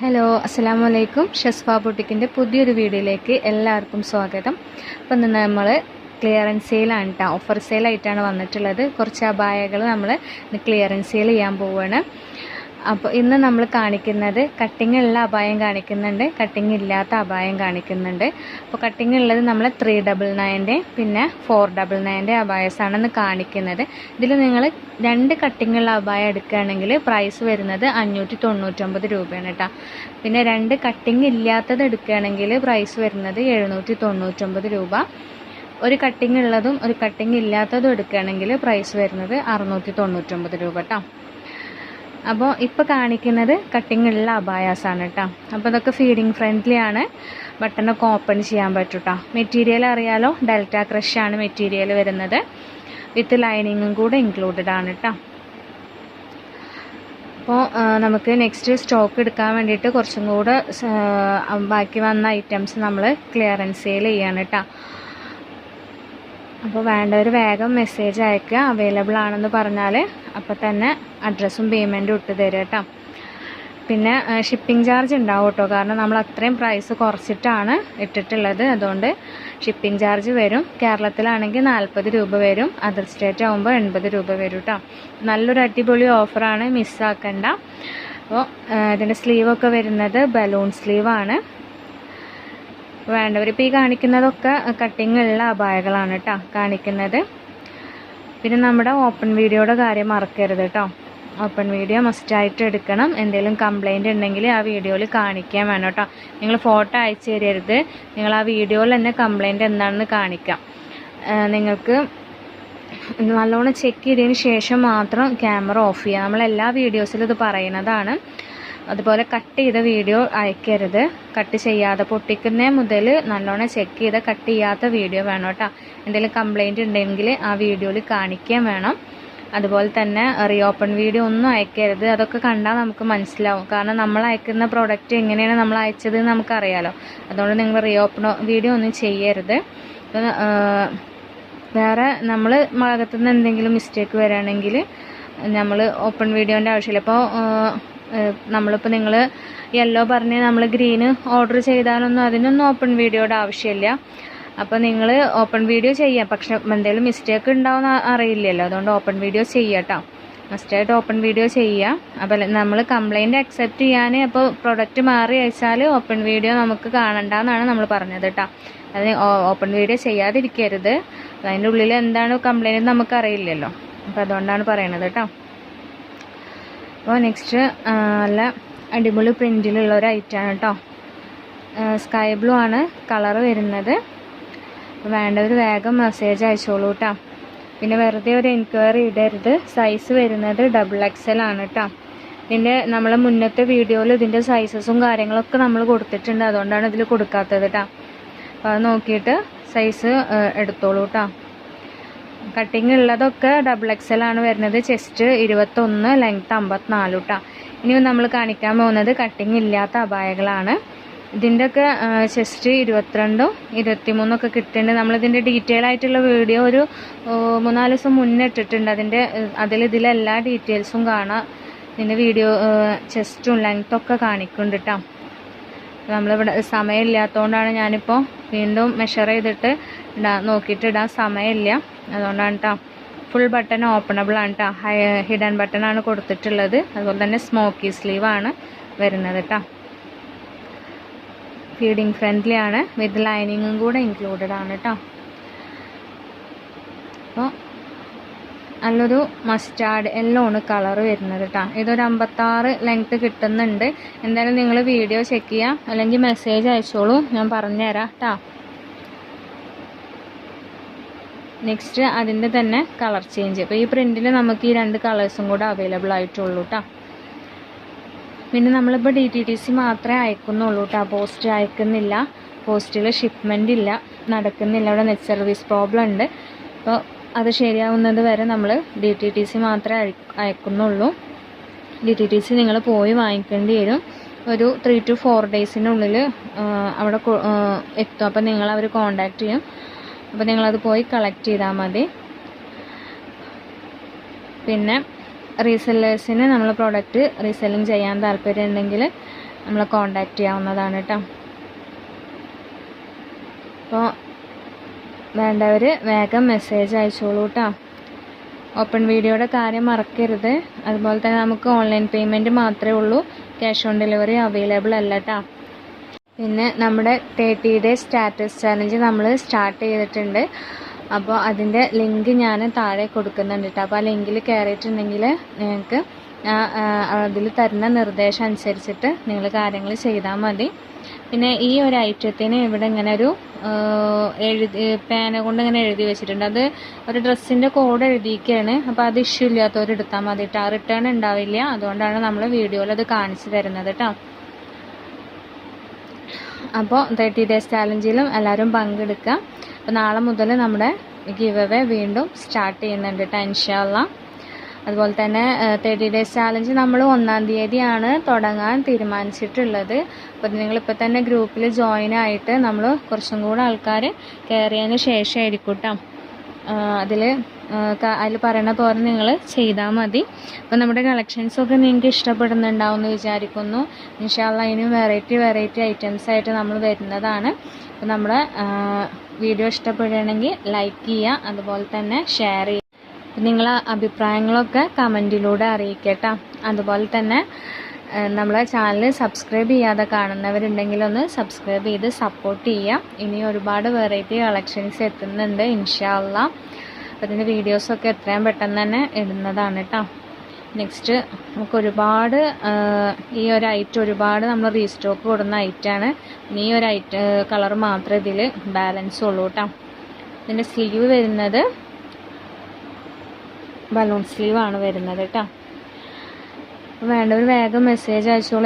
Hello അസ്സാം വലൈക്കും ഷെസ്ഫ ബുട്ടിക്കിന്റെ പുതിയൊരു വീഡിയോയിലേക്ക് എല്ലാവർക്കും സ്വാഗതം. അപ്പം ഇന്ന് നമ്മൾ ക്ലിയറൻസ് സെയിലാണ് കേട്ടോ ഓഫർ സെയിലായിട്ടാണ് വന്നിട്ടുള്ളത്. കുറച്ച് അപായകൾ നമ്മൾ ക്ലിയറൻസ് സെയിൽ ചെയ്യാൻ പോവുകയാണ് അപ്പോൾ ഇന്ന് നമ്മൾ കാണിക്കുന്നത് കട്ടിങ് ഉള്ള അപായം കാണിക്കുന്നുണ്ട്. കട്ടിങ് ഇല്ലാത്ത അപായം കാണിക്കുന്നുണ്ട്. അപ്പോൾ കട്ടിങ് ഉള്ളത് നമ്മൾ ത്രീ ഡബിൾ നയന്റെ പിന്നെ ഫോർ ഡബിൾ നയന്റെ അപായസാണെന്ന് കാണിക്കുന്നത്. ഇതിൽ നിങ്ങൾ രണ്ട് കട്ടിങ് ഉള്ള അപായം എടുക്കുകയാണെങ്കിൽ പ്രൈസ് വരുന്നത് അഞ്ഞൂറ്റി തൊണ്ണൂറ്റൊമ്പത് രൂപയാണ് കേട്ടോ പിന്നെ രണ്ട് കട്ടിങ് ഇല്ലാത്തത് എടുക്കുകയാണെങ്കിൽ പ്രൈസ് വരുന്നത് എഴുന്നൂറ്റി തൊണ്ണൂറ്റൊമ്പത് രൂപ. ഒരു കട്ടിങ് ഉള്ളതും ഒരു കട്ടിങ് ഇല്ലാത്തതും എടുക്കുകയാണെങ്കിൽ പ്രൈസ് വരുന്നത് അറുന്നൂറ്റി തൊണ്ണൂറ്റൊമ്പത് രൂപ കേട്ടോ അപ്പോൾ ഇപ്പോൾ കാണിക്കുന്നത് കട്ടിങ് ഉള്ള അബായാസാണ് കേട്ടോ അപ്പോൾ ഇതൊക്കെ ഫീഡിങ് ഫ്രണ്ട്ലി ആണ്. ബട്ടണൊക്കെ ഓപ്പൺ ചെയ്യാൻ പറ്റും കേട്ടോ മെറ്റീരിയൽ അറിയാലോ? ഡെൽറ്റ ക്രഷ് ആണ് മെറ്റീരിയൽ വരുന്നത്. വിത്ത് ലൈനിങ്ങും കൂടെ ഇൻക്ലൂഡഡ് ആണ് കേട്ടോ അപ്പോൾ നമുക്ക് നെക്സ്റ്റ് സ്റ്റോക്ക് എടുക്കാൻ വേണ്ടിയിട്ട് കുറച്ചും കൂടെ ബാക്കി വന്ന ഐറ്റംസ് നമ്മൾ ക്ലിയറൻസ് സെയിൽ ചെയ്യാണ് കേട്ടോ അപ്പോൾ വേണ്ടവർ വേഗം മെസ്സേജ് അയക്കുക അവൈലബിൾ ആണെന്ന് പറഞ്ഞാൽ അപ്പോൾ തന്നെ അഡ്രസ്സും പേയ്മെന്റും ഇട്ട് തരും കേട്ടോ പിന്നെ ഷിപ്പിംഗ് ചാർജ് ഉണ്ടാവും കേട്ടോ കാരണം നമ്മൾ അത്രയും പ്രൈസ് കുറച്ചിട്ടാണ് ഇട്ടിട്ടുള്ളത്. അതുകൊണ്ട് ഷിപ്പിംഗ് ചാർജ് വരും. കേരളത്തിലാണെങ്കിൽ നാൽപ്പത് രൂപ വരും. അതർ സ്റ്റേറ്റ് ആകുമ്പോൾ എൺപത് രൂപ വരും കേട്ടോ നല്ലൊരു അടിപൊളി ഓഫറാണ് മിസ്സാക്കണ്ട അപ്പോൾ ഇതിന്റെ സ്ലീവൊക്കെ വരുന്നത് ബലൂൺ സ്ലീവാണ് വേണ്ടവർ. ഇപ്പോൾ ഈ കാണിക്കുന്നതൊക്കെ കട്ടിങ് ഉള്ള അപായകളാണ് കേട്ടോ കാണിക്കുന്നത്. പിന്നെ നമ്മുടെ ഓപ്പൺ വീഡിയോയുടെ കാര്യം മറക്കരുത് കേട്ടോ. ഓപ്പൺ വീഡിയോ മസ്റ്റായിട്ട് എടുക്കണം. എന്തെങ്കിലും കംപ്ലൈന്റ് ഉണ്ടെങ്കിൽ ആ വീഡിയോയിൽ കാണിക്കാൻ വേണം കേട്ടോ. നിങ്ങൾ ഫോട്ടോ അയച്ചു തരരുത്. നിങ്ങൾ ആ വീഡിയോയിൽ തന്നെ കംപ്ലൈന്റ് എന്താണെന്ന് കാണിക്കാം. നിങ്ങൾക്ക് നല്ലോണം ചെക്ക് ചെയ്തതിന് ശേഷം മാത്രം ക്യാമറ ഓഫ് ചെയ്യുക നമ്മളെല്ലാ വീഡിയോസിലും ഇത് പറയുന്നതാണ്. അതുപോലെ കട്ട് ചെയ്ത വീഡിയോ അയക്കരുത്. കട്ട് ചെയ്യാതെ പൊട്ടിക്കുന്നേ മുതൽ നല്ലോണം ചെക്ക് ചെയ്ത കട്ട് ചെയ്യാത്ത വീഡിയോ വേണം കേട്ടോ. എന്തെങ്കിലും കംപ്ലൈന്റ് ഉണ്ടെങ്കിൽ ആ വീഡിയോയിൽ കാണിക്കാൻ വേണം. അതുപോലെ തന്നെ റീഓപ്പൺ വീഡിയോ ഒന്നും അയക്കരുത്. അതൊക്കെ കണ്ടാൽ നമുക്ക് മനസ്സിലാവും. കാരണം നമ്മൾ അയക്കുന്ന പ്രോഡക്റ്റ് എങ്ങനെയാണ് നമ്മൾ അയച്ചത് നമുക്കറിയാലോ. അതുകൊണ്ട് നിങ്ങൾ റീഓപ്പൺ വീഡിയോ ഒന്നും ചെയ്യരുത്. വേറെ നമ്മൾ ഭാഗത്തുനിന്ന് എന്തെങ്കിലും മിസ്റ്റേക്ക് വരികയാണെങ്കിൽ നമ്മൾ ഓപ്പൺ വീഡിയോന്റെ ആവശ്യമില്ല. അപ്പോൾ നമ്മളിപ്പോൾ നിങ്ങൾ യെല്ലോ പറഞ്ഞ് നമ്മൾ ഗ്രീന് ഓർഡർ ചെയ്താലൊന്നും അതിനൊന്നും ഓപ്പൺ വീഡിയോയുടെ ആവശ്യമില്ല. അപ്പോൾ നിങ്ങൾ ഓപ്പൺ വീഡിയോ ചെയ്യാം. പക്ഷെ എന്തെങ്കിലും മിസ്റ്റേക്ക് ഉണ്ടാവുമെന്ന് അറിയില്ലല്ലോ. അതുകൊണ്ട് ഓപ്പൺ വീഡിയോ ചെയ്യാട്ടോ മസ്റ്റായിട്ട് ഓപ്പൺ വീഡിയോ ചെയ്യുക അപ്പോൾ നമ്മൾ കംപ്ലൈന്റ് അക്സെപ്റ്റ് ചെയ്യാൻ അപ്പോൾ പ്രൊഡക്റ്റ് മാറി അയച്ചാൽ ഓപ്പൺ വീഡിയോ നമുക്ക് കാണണ്ടെന്നാണ് നമ്മൾ പറഞ്ഞത് കേട്ടോ അതിന് ഓപ്പൺ വീഡിയോ ചെയ്യാതിരിക്കരുത്. അതിന്റെ ഉള്ളിൽ എന്താണ് കംപ്ലൈന്റ് നമുക്കറിയില്ലല്ലോ. അപ്പോൾ അതുകൊണ്ടാണ് പറയണത് കേട്ടോ. അപ്പോൾ നെക്സ്റ്റ് നല്ല അടിപൊളി പ്രിന്റിലുള്ള ഒരു ഐറ്റമാണ് കേട്ടോ. സ്കൈ ബ്ലൂ ആണ് കളർ വരുന്നത്. വേണ്ടവർ വേഗം മെസ്സേജ് അയച്ചോളൂ കേട്ടോ. പിന്നെ വെറുതെ ഒരു എൻക്വയറി ഇടരുത്. സൈസ് വരുന്നത് ഡബിൾ എക്സൽ ആണ് കേട്ടോ. ഇതിന്റെ നമ്മൾ മുന്നത്തെ വീഡിയോയിൽ ഇതിന്റെ സൈസസും കാര്യങ്ങളൊക്കെ നമ്മൾ കൊടുത്തിട്ടുണ്ട്. അതുകൊണ്ടാണ് ഇതിൽ കൊടുക്കാത്തത് കേട്ടോ. അപ്പോൾ അത് നോക്കിയിട്ട് സൈസ് എടുത്തോളൂ കേട്ടോ. കട്ടിങ് ഉള്ളതൊക്കെ ഡബിൾ എക്സൽ ആണ് വരുന്നത്. ചെസ്റ്റ് ഇരുപത്തൊന്ന് ലെങ്ത്ത് അമ്പത്തിനാല് കേട്ടോ ഇനി നമ്മൾ കാണിക്കാൻ പോകുന്നത് കട്ടിങ് ഇല്ലാത്ത അപായകളാണ്. ഇതിന്റെയൊക്കെ ചെസ്റ്റ് ഇരുപത്തിരണ്ടും ഇരുപത്തിമൂന്നൊക്കെ കിട്ടുന്നുണ്ട് നമ്മളിതിന്റെ ഡീറ്റെയിൽ ആയിട്ടുള്ള വീഡിയോ ഒരു മൂന്നാൽ ദിവസം മുന്നേ ഇട്ടിട്ടുണ്ട്. അതിന്റെ അതിൽ ഇതിലെ എല്ലാ ഡീറ്റെയിൽസും കാണാം. ഇതിന്റെ വീഡിയോ ചെസ്റ്റും ലെങ്ത്തൊക്കെ കാണിക്കുന്നുണ്ട് കേട്ടോ നമ്മളിവിടെ സമയമില്ലാത്തതുകൊണ്ടാണ് ഞാനിപ്പോൾ വീണ്ടും മെഷർ ചെയ്തിട്ട് ഇടാൻ നോക്കിയിട്ട് ഇടാൻ സമയമില്ല. അതുകൊണ്ടാണ് കേട്ടോ ഫുൾ ബട്ടൺ ഓപ്പണബിൾ ആണ് കേട്ടോ ഹിഡൻ ബട്ടൺ ആണ് കൊടുത്തിട്ടുള്ളത്. അതുപോലെ തന്നെ സ്മോക്കി സ്ലീവ് ആണ് വരുന്നത് കേട്ടോ ഫീഡിങ് ഫ്രണ്ട്ലി ആണ് വിത്ത് ലൈനിങ്ങും കൂടെ ഇൻക്ലൂഡഡ് ആണ് കേട്ടോ അപ്പോൾ നല്ലൊരു മസ്റ്റാർഡ് എല്ലോ ആണ് കളർ വരുന്നത് കേട്ടോ ഇതൊരു അമ്പത്താറ് ലെങ്ത് കിട്ടുന്നുണ്ട്. എന്തായാലും നിങ്ങൾ വീഡിയോ ചെക്ക് ചെയ്യാം. അല്ലെങ്കിൽ മെസ്സേജ് അയച്ചോളൂ. ഞാൻ പറഞ്ഞുതരാം കേട്ടോ നെക്സ്റ്റ് അതിന്റെ തന്നെ കളർ ചേഞ്ച് അപ്പോൾ ഈ പ്രിന്റിൽ നമുക്ക് ഈ രണ്ട് കളേഴ്സും കൂടെ അവൈലബിൾ ആയിട്ടുള്ളൂ കേട്ടോ പിന്നെ നമ്മളിപ്പോൾ ഡി ടി ടി സി മാത്രമേ അയക്കുന്നുള്ളൂ കേട്ടോ പോസ്റ്റ് അയക്കുന്നില്ല. പോസ്റ്റിൽ ഷിപ്മെന്റ് ഇല്ല. നടക്കുന്നില്ല. അവിടെ നെറ്റ് സർവീസ് പ്രോബ്ലം ഉണ്ട്. അപ്പോൾ അത് ശരിയാവുന്നത് വരെ നമ്മൾ ഡി ടി ടി സി മാത്രമേ അയ അയക്കുന്നുള്ളൂ. ഡി ടി ടി സി നിങ്ങൾ പോയി വാങ്ങിക്കേണ്ടി വരും. ഒരു ത്രീ ടു ഫോർ ഡേയ്സിനുള്ളിൽ അവിടെ എത്തും. അപ്പോൾ നിങ്ങൾ അവർ കോണ്ടാക്ട് ചെയ്യും. അപ്പോൾ നിങ്ങളത് പോയി കളക്ട് ചെയ്താൽ മതി. പിന്നെ റീസെല്ലേഴ്സിന് നമ്മൾ പ്രോഡക്റ്റ് റീസെല്ലിങ് ചെയ്യാൻ താല്പര്യം ഉണ്ടെങ്കിൽ നമ്മൾ കോണ്ടാക്ട് ചെയ്യാവുന്നതാണ് കേട്ടോ അപ്പോൾ വേണ്ടവർ വേഗം മെസ്സേജ് അയച്ചോളൂ കേട്ടോ ഓപ്പൺ വീഡിയോയുടെ കാര്യം മറക്കരുത്. അതുപോലെ തന്നെ നമുക്ക് ഓൺലൈൻ പേയ്മെന്റ് മാത്രമേ ഉള്ളൂ. ക്യാഷ് ഓൺ ഡെലിവറി അവൈലബിൾ അല്ല കേട്ടോ പിന്നെ നമ്മുടെ തേർട്ടി ഡേ സ്റ്റാറ്റസ് ചാലഞ്ച് നമ്മൾ സ്റ്റാർട്ട് ചെയ്തിട്ടുണ്ട്. അപ്പോൾ അതിന്റെ ലിങ്ക് ഞാൻ താഴെ കൊടുക്കുന്നുണ്ട് കേട്ടോ. അപ്പോൾ ആ ലിങ്കിൽ കയറിയിട്ടുണ്ടെങ്കിൽ നിങ്ങൾക്ക് അതിൽ തരുന്ന നിർദ്ദേശം അനുസരിച്ചിട്ട് നിങ്ങൾ കാര്യങ്ങൾ ചെയ്താൽ മതി. പിന്നെ ഈ ഒരു ഐറ്റത്തിന് ഇവിടെ ഇങ്ങനെ ഒരു എഴുതി പേന കൊണ്ട് ഇങ്ങനെ എഴുതി വെച്ചിട്ടുണ്ട്. അത് ഒരു ഡ്രസ്സിന്റെ കോഡ് എഴുതിയിരിക്കുകയാണ്. അപ്പോൾ അത് ഇഷ്യൂ ഇല്ലാത്തവർ എടുത്താൽ മതി കേട്ടോ. റിട്ടേൺ ഉണ്ടാവില്ല. അതുകൊണ്ടാണ് നമ്മൾ വീഡിയോയിൽ അത് കാണിച്ചു തരുന്നത് കേട്ടോ. അപ്പോൾ തേർട്ടി ഡേയ്സ് ചാലഞ്ചിലും എല്ലാവരും പങ്കെടുക്കുക അപ്പോൾ നാളെ മുതൽ നമ്മുടെ ഗിവ് അവേ വീണ്ടും സ്റ്റാർട്ട് ചെയ്യുന്നുണ്ട് കേട്ടോ ഇൻഷാല്ല അതുപോലെ തന്നെ തേർട്ടി ഡേയ്സ് ചാലഞ്ച് നമ്മൾ ഒന്നാം തീയതിയാണ് തുടങ്ങാൻ തീരുമാനിച്ചിട്ടുള്ളത്. അപ്പോൾ നിങ്ങളിപ്പോൾ തന്നെ ഗ്രൂപ്പിൽ ജോയിൻ ആയിട്ട് നമ്മൾ കുറച്ചും കൂടെ ആൾക്കാർ കയറിയതിന് ശേഷമായിരിക്കും കേട്ടോ അതിൽ അതിൽ പറയണ പോലെ നിങ്ങൾ ചെയ്താൽ മതി. അപ്പോൾ നമ്മുടെ കളക്ഷൻസൊക്കെ നിങ്ങൾക്ക് ഇഷ്ടപ്പെടുന്നുണ്ടാവും എന്ന് വിചാരിക്കുന്നു ഇൻഷാല്ല ഇനിയും വെറൈറ്റി വെറൈറ്റി ഐറ്റംസ് ആയിട്ട് നമ്മൾ വരുന്നതാണ്. അപ്പോൾ നമ്മുടെ വീഡിയോ ഇഷ്ടപ്പെടുകയാണെങ്കിൽ ലൈക്ക് ചെയ്യുക അതുപോലെ തന്നെ ഷെയർ ചെയ്യുക. നിങ്ങളെ അഭിപ്രായങ്ങളൊക്കെ കമന്റിലൂടെ അറിയിക്കട്ടോ. അതുപോലെ തന്നെ നമ്മളെ ചാനൽ സബ്സ്ക്രൈബ് ചെയ്യാതെ കാണുന്നവരുണ്ടെങ്കിൽ ഒന്ന് സബ്സ്ക്രൈബ് ചെയ്ത് സപ്പോർട്ട് ചെയ്യാം. ഇനി ഒരുപാട് വെറൈറ്റി കളക്ഷൻസ് എത്തുന്നുണ്ട് ഇൻഷാല്ല അതിന്റെ വീഡിയോസൊക്കെ എത്രയും പെട്ടെന്ന് തന്നെ ഇടുന്നതാണ് കേട്ടോ നെക്സ്റ്റ് നമുക്ക് ഒരുപാട് ഈ ഒരു ഐറ്റം ഒരുപാട് നമ്മൾ റീസ്റ്റോക്ക് കൊടുക്കുന്ന ഐറ്റമാണ് ഇനി ഈ ഒരു ഐറ്റ കളർ മാത്രമേ ഇതിൽ ബാലൻസ് ഉള്ളൂ കേട്ടോ ഇതിന്റെ സ്ലീവ് വരുന്നത് ബലൂൺ സ്ലീവാണ് വരുന്നത് കേട്ടോ വേണ്ടവർ വേഗം മെസ്സേജ് അയച്ചോളൂ.